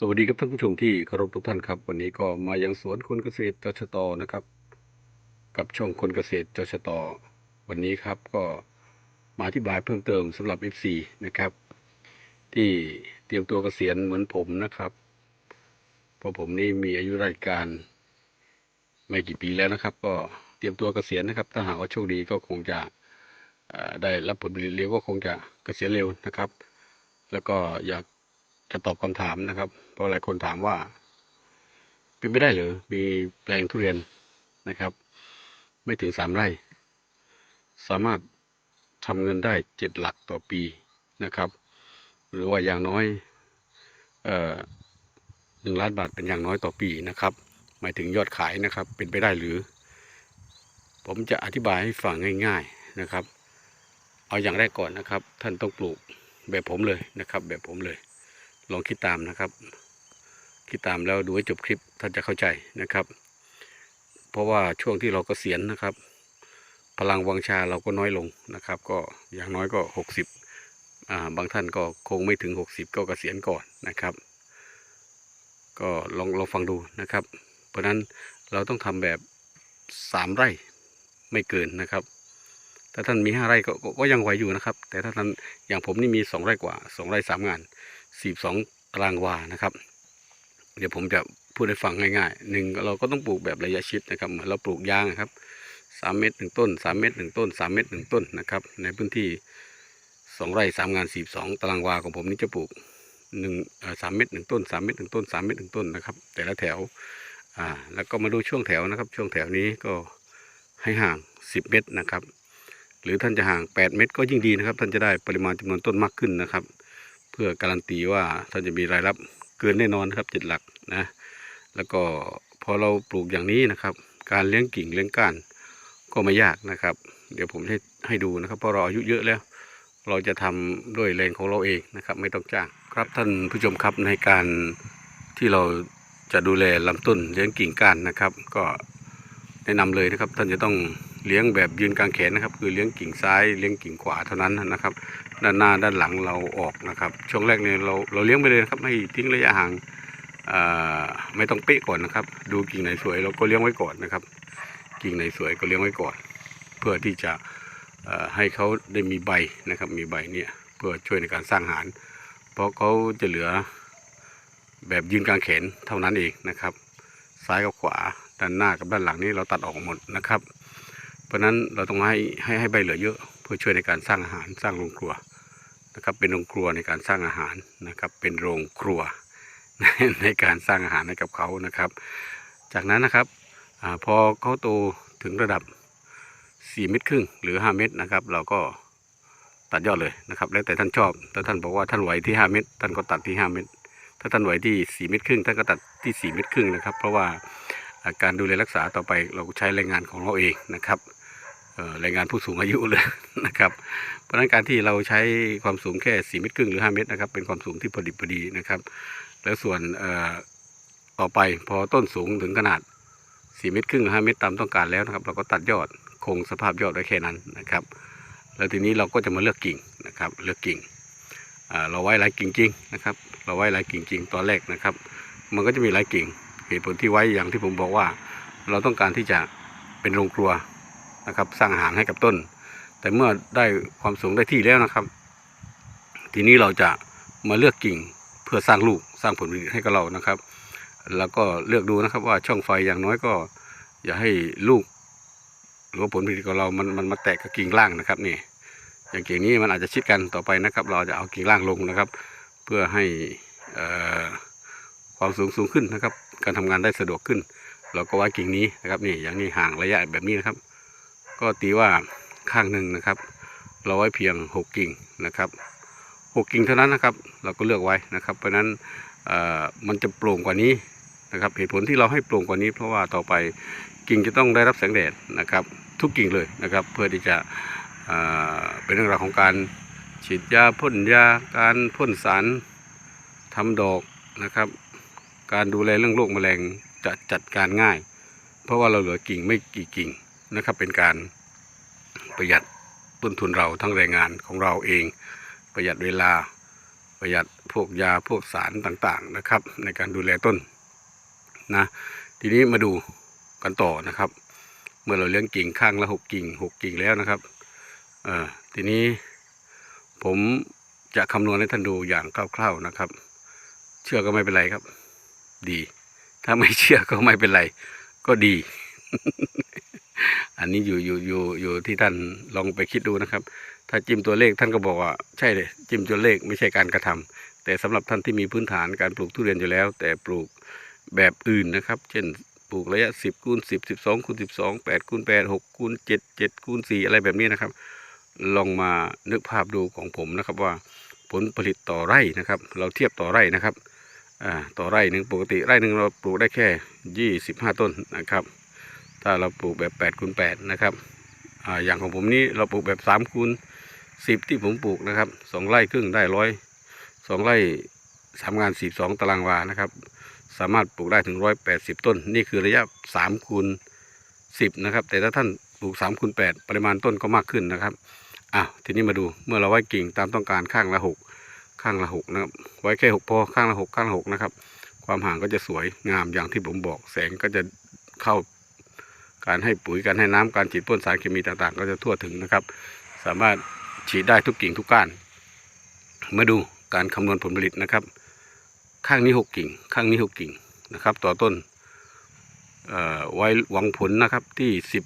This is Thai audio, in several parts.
สวัสดีครับท่านผู้ชมที่เคารพทุกท่านครับ วันนี้ก็มายังสวนคนเกษตรจชตนะครับ กับช่องคนเกษตรจชตวันนี้ครับก็มาอธิบายเพิ่มเติมสำหรับ FC นะครับ ที่เตรียมตัวเกษียณเหมือนผมนะครับ เพราะผมนี่มีอายุราชการไม่กี่ปีแล้วนะครับ ก็เตรียมตัวเกษียณนะครับ ถ้าหากว่าโชคดีก็คงจะได้รับผลผลิตเร็วก็คงจะเกษียณเร็วนะครับ แล้วก็อยาก จะตอบคำถามนะครับ เพราะหลายคนถามว่า เป็นไม่ได้หรือมีแปลงทุเรียนนะครับ ไม่ถึงสามไร่ สามารถทำเงินได้เจ็ดหลักต่อปีนะครับ หรือว่าอย่างน้อยเอ่อหนึ่งล้านบาทเป็นอย่างน้อยต่อปีนะครับ หมายถึงยอดขายนะครับ เป็นไปได้หรือ ผมจะอธิบายให้ฟังง่าย ๆนะครับ เอาอย่างแรกก่อนนะครับ ท่านต้องปลูกแบบผมเลยนะครับ แบบผมเลย ลองคิดตามนะครับ คิดตามแล้วดูให้จบคลิปท่านจะเข้าใจนะครับ เพราะว่าช่วงที่เรากเกษียณนะครับ พลังวังชาเราก็น้อยลงนะครับ ก็อย่างน้อยก็หกสิบอ่าบางท่านก็คงไม่ถึงหกสิบก็เกษียณก่อนนะครับ ก็ลองลองฟังดูนะครับ เพราะนั้นเราต้องทำแบบสามไร่ไม่เกินนะครับถ้าท่านมีห้าไร่ก็ก็ก็ยังไหวอยู่นะครับ แต่ถ้าท่านอย่างผมนี่มีสองไร่กว่าสองไร่สามงาน สี่สองตารางวานะครับ เดี๋ยวผมจะพูดให้ฟังง่ายๆหนึ่งเราก็ต้องปลูกแบบระยะชิดนะครับ เหมือนเราปลูกยางครับสามเมตรหนึ่งต้นสามเมตรหนึ่งต้นสามเมตรหนึ่งต้นนะครับ ในพื้นที่สองไร่สามงานสี่สองตารางวาของผมนี่จะปลูกหนึ่งสามเมตรหนึ่งต้นสามเมตรหนึ่งต้นสามเมตรหนึ่งต้นนะครับ แต่ละแถวอ่าแล้วก็มาดูช่วงแถวนะครับ ช่วงแถวนี้ก็ให้ห่างสิบเมตรนะครับ หรือท่านจะห่าง8เมตรก็ยิ่งดีนะครับ ท่านจะได้ปริมาณจำนวนต้นมากขึ้นนะครับ พื่อการันตีว่าท่านจะมีรายรับเกินแน่นอนนะครับเจ็ดหลักนะแล้วก็พอเราปลูกอย่างนี้นะครับ การเลี้ยงกิ่งเลี้ยงก้านก็ไม่ยากนะครับ เดี๋ยวผมให้ให้ดูนะครับเพราะเราอายุเยอะแล้ว เราจะทำด้วยแรงของเราเองนะครับ ไม่ต้องจ้างครับท่านผู้ชมครับในการที่เราจะดูแลลำต้นเลี้ยงกิ่งก้านนะครับ ก็แนะนำเลยนะครับท่านจะต้อง เลี้ยงแบบยืนกลางแขนนะครับ คือเลี้ยงกิ่งซ้ายเลี้ยงกิ่งขวาเท่านั้นนะครับ ด้านหน้าด้านหลังเราออกนะครับ ช่วงแรกเนี่ยเราเราเลี้ยงไปเลยนะครับให้ทิ้งระยะห่างไม่ต้องเป๊ะก่อนนะครับ ดูกิ่งไหนสวยเราก็เลี้ยงไว้ก่อนนะครับ กิ่งไหนสวยก็เลี้ยงไว้ก่อน เพื่อที่จะให้เขาได้มีใบนะครับ มีใบเนี่ยเพื่อช่วยในการสร้างอาหาร เพราะเขาจะเหลือแบบยืนกลางแขนเท่านั้นเองนะครับ ซ้ายกับขวาด้านหน้ากับด้านหลังนี่เราตัดออกหมดนะครับ เพราะนั้นเราต้องให้ให้ให้ใบเหลือเยอะเพื่อช่วยในการสร้างอาหารสร้างโรงครัวนะครับ เป็นโรงครัวในการสร้างอาหารนะครับ เป็นโรงครัวในการสร้างอาหารให้กับเขานะครับ จากนั้นนะครับอพอเขาโตถึงระดับ 4 เมตรครึ่งหรือ 5 เมตรนะครับ เราก็ตัดยอดเลยนะครับ แล้วแต่ท่านชอบถ้าท่านบอกว่าท่านไหวที่ 5 เมตร ท่านก็ตัดที่ 5 เมตร ถ้าท่านไหวที่ 4 เมตรครึ่งท่านก็ตัดที่ 4 เมตรครึ่งนะครับ เพราะว่าการดูแลรักษาต่อไปเราใช้แรงงานของเราเองนะครับ แรงงานผู้สูงอายุเลยนะครับ เพราะฉะนั้นการที่เราใช้ความสูงแค่ 4 เมตรครึ่งหรือ 5 เมตรนะครับ เป็นความสูงที่พอดีพอดีนะครับ แล้วส่วนต่อไปพอต้นสูงถึงขนาด 4 เมตรครึ่งหรือ 5 เมตรตามต้องการแล้วนะครับ เราก็ตัดยอดคงสภาพยอดไว้แค่นั้นนะครับ แล้วทีนี้เราก็จะมาเลือกกิ่งนะครับ เลือกกิ่งเราไว้หลายกิ่งจริงนะครับ เราไว้หลายกิ่งจริงตอนแรกนะครับ มันก็จะมีหลายกิ่ง เหตุผลที่ไว้อย่างที่ผมบอกว่า เราต้องการที่จะเป็นโรงครัว นะครับ สร้างอาหารให้กับต้น แต่เมื่อได้ความสูงได้ที่แล้วนะครับ ทีนี้เราจะมาเลือกกิ่งเพื่อสร้างลูกสร้างผลผลิตให้กับเรานะครับ แล้วก็เลือกดูนะครับว่าช่องไฟอย่างน้อยก็ อย่าให้ลูกหรือว่าผลผลิตของเรา มันมันมาแตกกับกิ่งล่างนะครับนี่อย่างกิ่งนี้มันอาจจะชิดกันต่อไปนะครับ เราจะเอากิ่งล่างลงนะครับ เพื่อให้ความสูงสูงขึ้นนะครับ การทำงานได้สะดวกขึ้น เราก็ไว้กิ่งนี้นะครับนี่อย่างนี้ห่างระยะแบบนี้นะครับ ก็ตีว่าข้างหนึ่งนะครับ เราไว้เพียงหกกิ่งนะครับหกกิ่งเท่านั้นนะครับ เราก็เลือกไว้นะครับ เพราะนั้นมันจะโปร่งกว่านี้นะครับ เหตุผลที่เราให้โปร่งกว่านี้ เพราะว่าต่อไปกิ่งจะต้องได้รับแสงแดดนะครับ ทุกกิ่งเลยนะครับ เพื่อที่จะเอ่อเป็นเรื่องราวของการฉีดยาพ่นยาการพ่นสารทำดอกนะครับ การดูแลเรื่องโรคแมลงจะจัดการง่าย เพราะว่าเราเหลือกิ่งไม่กี่กิ่ง นะครับ เป็นการประหยัดต้นทุนเราทั้งแรงงานของเราเอง ประหยัดเวลาประหยัดพวกยาพวกสารต่างๆนะครับ ในการดูแลต้นนะทีนี้มาดูกันต่อนะครับ เมื่อเราเลี้ยงกิ่งข้างละหกกิ่งหกกิ่งแล้วนะครับเอ่อทีนี้ผมจะคำนวณให้ท่านดูอย่างคร่าวๆนะครับ เชื่อก็ไม่เป็นไรครับ ดี ถ้าไม่เชื่อก็ไม่เป็นไร ก็ดี อันนี้อยู่อยู่อยู่อยู่ที่ท่านลองไปคิดดูนะครับ ถ้าจิ้มตัวเลขท่านก็บอกว่าใช่เลยจิ้มตัวเลขไม่ใช่การกระทำแต่สำหรับท่านที่มีพื้นฐานการปลูกทุเรียนอยู่แล้ว แต่ปลูกแบบอื่นนะครับ เช่นปลูกระยะสิบคูณสิบสิบสองคูณสิบสองแปดคูณแปดหกคูณเจ็ดเจ็ดคูณสี่อะไรแบบนี้นะครับ ลองมานึกภาพดูของผมนะครับว่าผลผลิตต่อไร่นะครับ เราเทียบต่อไร่นะครับอ่าต่อไร่หนึ่งปกติไร่หนึ่งเราปลูกได้แค่ยี่สิบห้าต้นนะครับ ถ้าเราปลูกแบบแปดคูณแปดนะครับออย่างของผมนี้เราปลูกแบบสามคูณสิบที่ผมปลูกนะครับสองไร่ครึ่งได้ร้อยสองไร่สามงานสิบสองตารางวานะครับ สามารถปลูกได้ถึงร้อยแปดสิบต้น นี่คือระยะสามคูณสิบนะครับ แต่ถ้าท่านปลูกสามคูณแปดปริมาณต้นก็มากขึ้นนะครับอะทีนี้มาดูเมื่อเราไว้กิ่งตามต้องการข้างละหกข้างละหกนะครับ ไว้แค่หกพอข้างละหกข้างละหกนะครับ ความห่างก็จะสวยงามอย่างที่ผมบอกแสงก็จะเข้า การให้ปุ๋ยการให้น้ำการฉีดพ่นสารเคมีต่างๆ ก็จะทั่วถึงนะครับ สามารถฉีดได้ทุกกิ่งทุกก้าน มาดูการคำนวณผลผลิตนะครับ ข้างนี้หกกิ่ง ข้างนี้หกกิ่งนะครับ ต่อต้นไว้หวังผลนะครับที่สิบ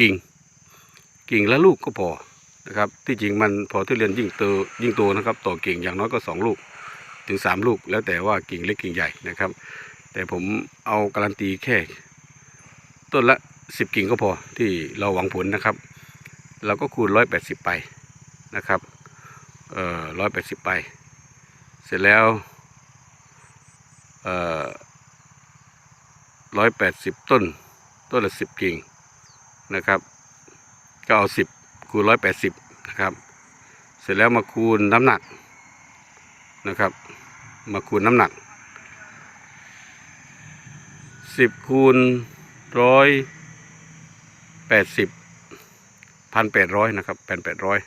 กิ่ง กิ่งละลูกก็พอนะครับที่จริงมันพอทุเรียนยิ่งโตยิ่งโตนะครับ ต่อกิ่งอย่างน้อยก็สองลูกถึงสามลูก แล้วแต่ว่ากิ่งเล็กกิ่งใหญ่นะครับ แต่ผมเอาการันตีแค่ ต้นละ สิบกิ่งก็พอที่เราหวังผลนะครับ เราก็คูณร้อยแปดสิบไปนะครับเอ่อร้อยแปดสิบไป เสร็จแล้วเอ่อร้อยแปดสิบต้น ต้นละสิบกิ่งนะครับ ก็เอาสิบคูณร้อยแปดสิบนะครับ เสร็จแล้วมาคูณน้ำหนักนะครับ มาคูณน้ำหนักสิบคูณร้อย แปดสิบพันแปดร้อยนะครับแปดแปดร้อย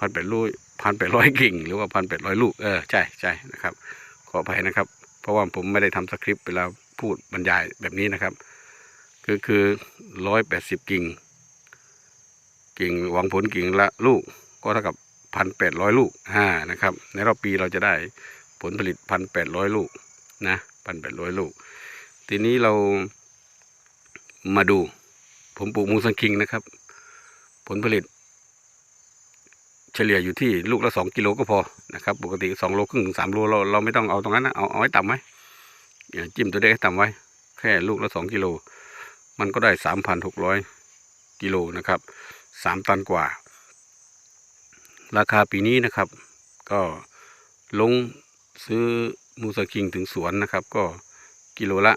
พันแปดร้อยพันแปดร้อยกิ่ง หรือว่าพันแปดร้อยลูกเออใช่ใช่นะครับ ขออภัยนะครับ เพราะว่าผมไม่ได้ทำสคริปต์เวลาพูดบรรยายแบบนี้นะครับ คือคือร้อยแปดสิบกิ่ง กิ่งหวังผลกิ่งละลูกก็เท่ากับพันแปดร้อยลูกอ่านะครับ ในรอบปีเราจะได้ผลผลิตพันแปดร้อยลูกนะพันแปดร้อยลูก ทีนี้เรามาดู ผมปลูกมูสังคิงนะครับ ผลผลิต เฉลี่ยอยู่ที่ลูกละสองกิโลก็พอนะครับ ปกติสองโลครึ่งถึงสามโลเราเราไม่ต้องเอาตรงนั้นนะเอาเอาไว้ต่ำไว้อย่าจิ้มตัวเด็กให้ต่ำไว้ แค่ลูกละสองกิโล มันก็ได้สามพันหกร้อยกิโลนะครับสามตันกว่า ราคาปีนี้นะครับ ก็ลงซื้อมูสคิงถึงสวนนะครับ ก็กิโลละ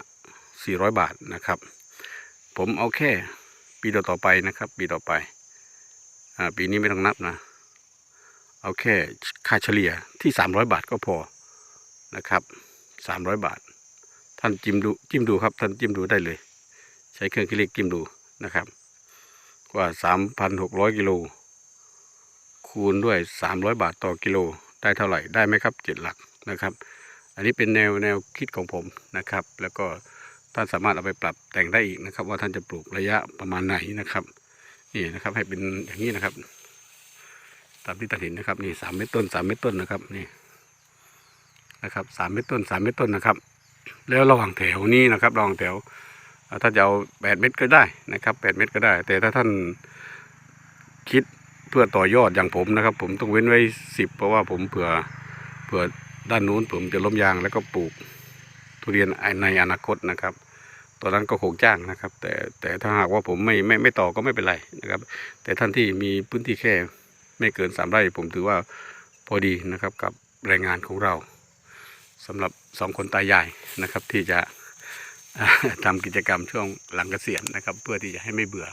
400 บาทนะครับ ผมเอาแค่ ปีต่อๆไปนะครับ ปีต่อไปอ่าปีนี้ไม่ต้องนับนะ เอาแค่ค่าเฉลี่ยที่ 300 บาทก็พอนะครับ 300 บาท ท่านจิ้มดูจิ้มดูครับ ท่านจิ้มดูได้เลย ใช้เครื่องคิดเลขจิ้มดูนะครับ กว่า 3,600 กิโลคูณด้วย 300 บาทต่อกิโลได้เท่าไหร่ได้ไหมครับเจ็ดหลักนะครับ อันนี้เป็นแนวแนวคิดของผมนะครับ แล้วก็ ท่านสามารถเอาไปปรับแต่งได้อีกนะครับ ว่าท่านจะปลูกระยะประมาณไหนนะครับนี่นะครับ ให้เป็นอย่างนี้นะครับ ตามที่ตัดเห็นนะครับ นี่สามเมตรต้นสามเมตรต้นนะครับนี่นะครับสามเมตรต้นสามเมตรต้นนะครับ แล้วระหว่างแถวนี้นะครับระหว่างแถวถ้าจะเอาแปดเมตรก็ได้นะครับแปดเมตรก็ได้ แต่ถ้าท่านคิดเพื่อต่อยอดอย่างผมนะครับ ผมต้องเว้นไว้สิบเพราะว่าผมเผื่อเผื่อด้านนู้นผมจะล้มยางแล้วก็ปลูกทุเรียนในอนาคตนะครับ ตอนนั้นก็คงจ้างนะครับ แต่แต่ถ้าหากว่าผมไม่ไม่ไม่ต่อก็ไม่เป็นไรนะครับ แต่ท่านที่มีพื้นที่แค่ไม่เกินสามไร่ผมถือว่าพอดีนะครับกับแรงงานของเราสำหรับสองคนตายายนะครับ ที่จะทำกิจกรรมช่วงหลังเกษียณนะครับ เพื่อที่จะให้ไม่เบื่อ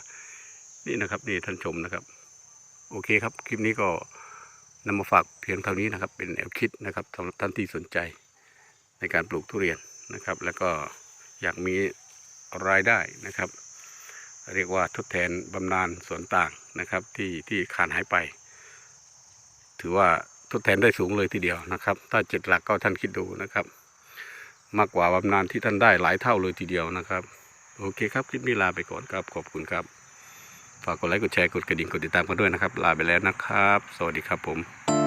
นี่นะครับนี่ท่านชมนะครับ โอเคครับ คลิปนี้ก็นำมาฝากเพียงเท่านี้นะครับ เป็นแนวคิดนะครับสำหรับท่านที่สนใจในการปลูกทุเรียนนะครับ แล้วก็อยากมี รายได้นะครับ เรียกว่าทดแทนบำนาญส่วนต่างนะครับที่ที่ขาดหายไป ถือว่าทดแทนได้สูงเลยทีเดียวนะครับ ถ้าเจ็ดหลักก็ท่านคิดดูนะครับ มากกว่าบำนาญที่ท่านได้หลายเท่าเลยทีเดียวนะครับ โอเคครับคลิปนี้ลาไปก่อนครับขอบคุณครับฝากกดไลค์กดแชร์กดกระดิ่งกดติดตามกันด้วยนะครับ ลาไปแล้วนะครับ สวัสดีครับผม